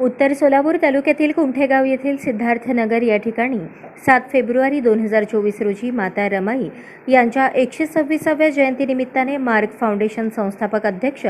उत्तर सोलापूर तालुक्यातील कुंठेगाव येथील सिद्धार्थनगर या ठिकाणी सात फेब्रुवारी दोन हजार चोवीस रोजी माता रमाई यांच्या एकशे सव्वीसाव्या जयंतीनिमित्ताने मार्ग फाउंडेशन संस्थापक अध्यक्ष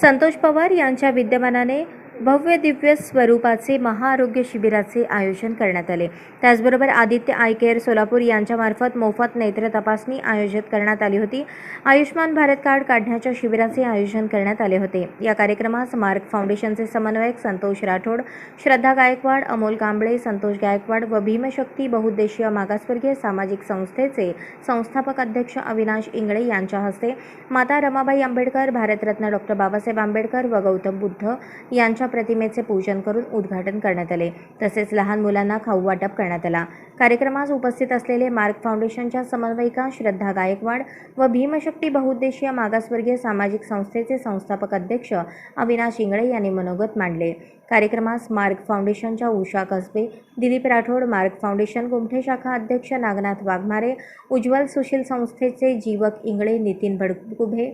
संतोष पवार यांच्या विद्यमानाने भव्य दिव्य स्वरूपाचे महाआरोग्य शिबिराचे आयोजन करण्यात आले. त्याचबरोबर आदित्य आय केअर सोलापूर यांच्यामार्फत मोफत नेत्र तपासणी आयोजित करण्यात आली होती. आयुष्मान भारत कार्ड काढण्याच्या शिबिराचे आयोजन करण्यात आले होते. या कार्यक्रमास मार्ग फाउंडेशनचे समन्वयक संतोष राठोड श्रद्धा गायकवाड अमोल कांबळे संतोष गायकवाड व भीमशक्ती बहुउद्देशीय मागासवर्गीय सामाजिक संस्थेचे संस्थापक अध्यक्ष अविनाश इंगळे यांच्या हस्ते माता रमाबाई आंबेडकर भारतरत्न डॉक्टर बाबासाहेब आंबेडकर व गौतम बुद्ध यांच्या प्रतिमेचे पूजन करून उद्घाटन करण्यात आले. तसेच लहान मुलांना खाऊ वाटप करण्यात आला. कार्यक्रमास उपस्थित असलेले मार्ग फाउंडेशनच्या समन्वयिका श्रद्धा गायकवाड व भीमशक्ती बहुउद्देशीय मागासवर्गीय सामाजिक संस्थेचे संस्थापक अध्यक्ष अविनाश इंगळे यांनी मनोगत मांडले. कार्यक्रमास मार्ग फाउंडेशनच्या उषा कसबे दिलीप राठोड मार्ग फाउंडेशन गुमठे शाखा अध्यक्ष नागनाथ वाघमारे उज्ज्वल सुशील संस्थेचे जीवक इंगळे नितीन भडकुभे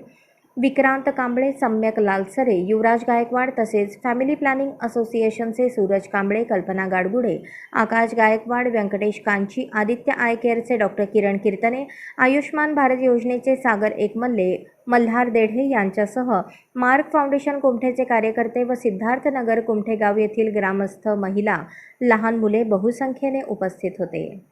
विक्रांत कांबळे सम्यक लालसरे युवराज गायकवाड तसेच फॅमिली प्लॅनिंग असोसिएशनचे सूरज कांबळे कल्पना गाडगुडे आकाश गायकवाड व्यंकटेश कांची आदित्य आय केअरचे डॉक्टर किरण कीर्तने आयुष्मान भारत योजनेचे सागर एकमल्ले मल्हार देढे यांच्यासह मार्क फाउंडेशन कुमठेचे कार्यकर्ते व सिद्धार्थनगर कुमठेगाव येथील ग्रामस्थ महिला लहान मुले बहुसंख्येने उपस्थित होते.